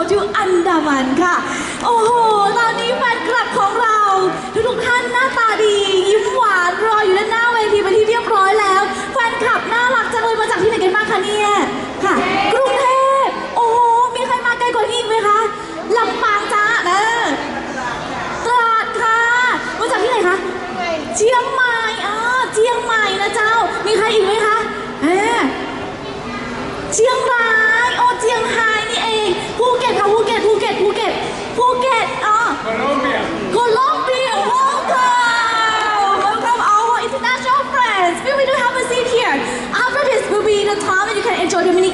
อันดามันค่ะ โอ้โห ตอนนี้แฟนคลับของเรา ทุกๆท่านหน้าตาดี ยิ้มหวานรออยู่ด้านหน้าเวทีเป็นที่เรียบร้อยแล้ว แฟนคลับน่ารักจังเลยมาจากที่ไหนกันบ้างคะเนี่ย ค่ะ กรุงเทพ โอ้โห มีใครมาไกลกว่านี้อีกไหมคะลำปางจ้าเออตราดค่ะ มาจากที่ไหนคะ เชียงใหม่อ่าเชียงใหม่นะเจ้า มีใครอีกไหมคะเออเชียง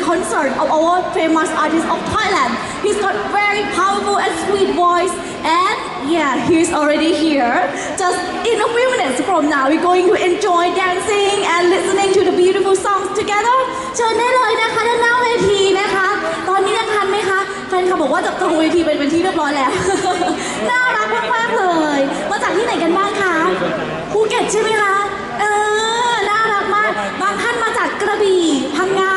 concert of our famous artist of Thailand. He's got very powerful and sweet voice. And yeah, he's already here. Just in a few minutes from now, we're going to enjoy dancing and listening to the beautiful songs together. เชิญได้เลยนะคะด้านหน้าเวทีนะคะ ตอนนี้ยังทันไหมคะแฟนคลับบอกว่าจะจองเวทีเป็นเป็นที่เรียบร้อยแล้ว น่ารักมากๆเลย มาจากที่ไหนกันบ้างคะภูเก็ตใช่ไหมคะ เออ น่ารักมาก บางท่านมาจากกระบี่ พังงา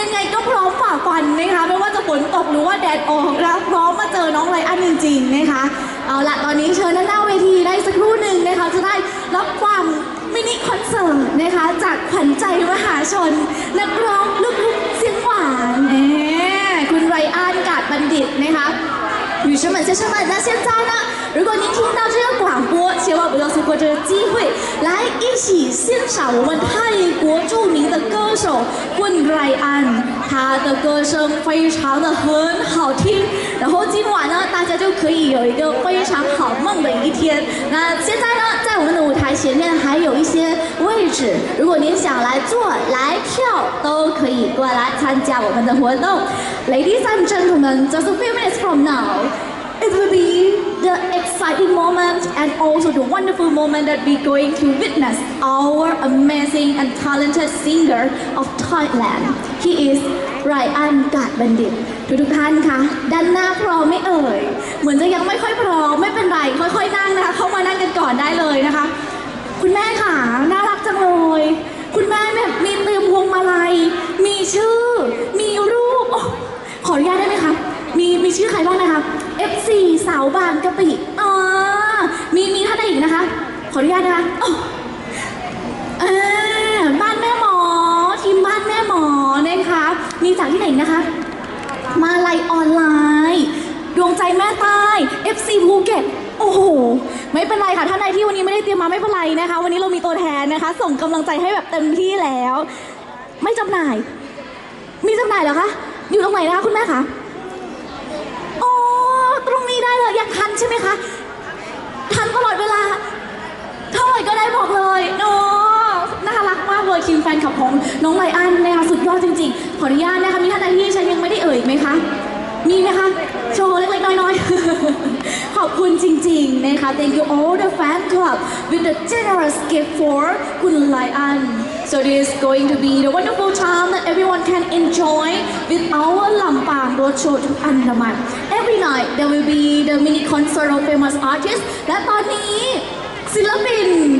ยังไงก็พร้อมฝ่าฟันนะคะไม่ว่าจะฝนตกหรือว่าแดดออกแล้วพร้อมมาเจอน้องไรอันจริงๆนะคะ เอาละตอนนี้เชิญด้านหน้าเวทีได้สักครู่หนึ่งนะคะจะได้รับฟังมินิคอนเสิร์ตนะคะจากขวัญใจมหาชนนักร้องลูกทุ่งเสียงหวานคุณไรอันกาดบัณฑิตนะคะอยู่เฉมือนจะเฉมือนนะเชียนจ้านะ如果您听到这个广播，千万不要错过这个机会，来一起欣赏我们泰国著名的歌手混瑞安，他的歌声非常的很好听。然后今晚呢，大家就可以有一个非常好梦的一天。那现在呢，在我们的舞台前面还有一些位置，如果您想来坐、来跳，都可以过来参加我们的活动。Ladies and gentlemen, just a few minutes from now, it will be the exciting moment and also the wonderful moment that we're going to witness our amazing and talented singer of Thailand. He is Ryan Gat Bandit ทุกทุกท่านคะด้านหน้าพร้อมไม่เอ่ย เหมือนจะยังไม่ค่อยพร้อมไม่เป็นไร ค่อยๆนั่งนะคะ เข้ามานั่งกันก่อนได้เลยนะคะ คุณแม่ค่ะน่ารักจังเลย คุณแม่แบบมีเตรียมพวงมาลัย มีชื่อ มีรูปโอ้ขออนุญาตได้ไหมคะ มีมีชื่อใครบ้างนะคะ F4 สาวบางกะปิอ่ามีมีท่านใดอีกนะคะ ขออนุญาตนะคะอ้อ่าบ้านแม่หมอทีมบ้านแม่หมอนะคะมีจากที่ไหนนะคะ มาลัยออนไลน์ ดวงใจแม่ใต้ FC ภูเก็ตโอ้โห ไม่เป็นไรค่ะ ท่านใดที่วันนี้ไม่ได้เตรียมมาไม่เป็นไรนะคะ วันนี้เรามีตัวแทนนะคะ ส่งกำลังใจให้แบบเต็มที่แล้ว ไม่จำหน่าย มีจำหน่ายเหรอคะ อยู่ตรงไหนนะคะคุณแม่คะ รงนี้ได้เลยอยากทันใช่ไหมคะ ทันตลอดเวลา เท่าไหร่ก็ได้บอกเลยเนาะน่ารักมากเลยทีมแฟนคลับของน้องไลอ้อนนะคะสุดยอดจริง ๆ ขออนุญาตนะคะมีท่านใดที่ฉันยังไม่ได้เอ่ยอีกไหมคะ มีไหมคะ โชว์เล็กๆน้อยๆ ขอบคุณจริงๆนะคะ Thank you all the fan club with the generous gift for คุณไลอ้อน So this is going to be the wonderful time that everyone can enjoy with our Lampang Road Show to Andaman. Every night there will be the mini concert of famous artists และตอนนี้ศิลปินหนุ่ม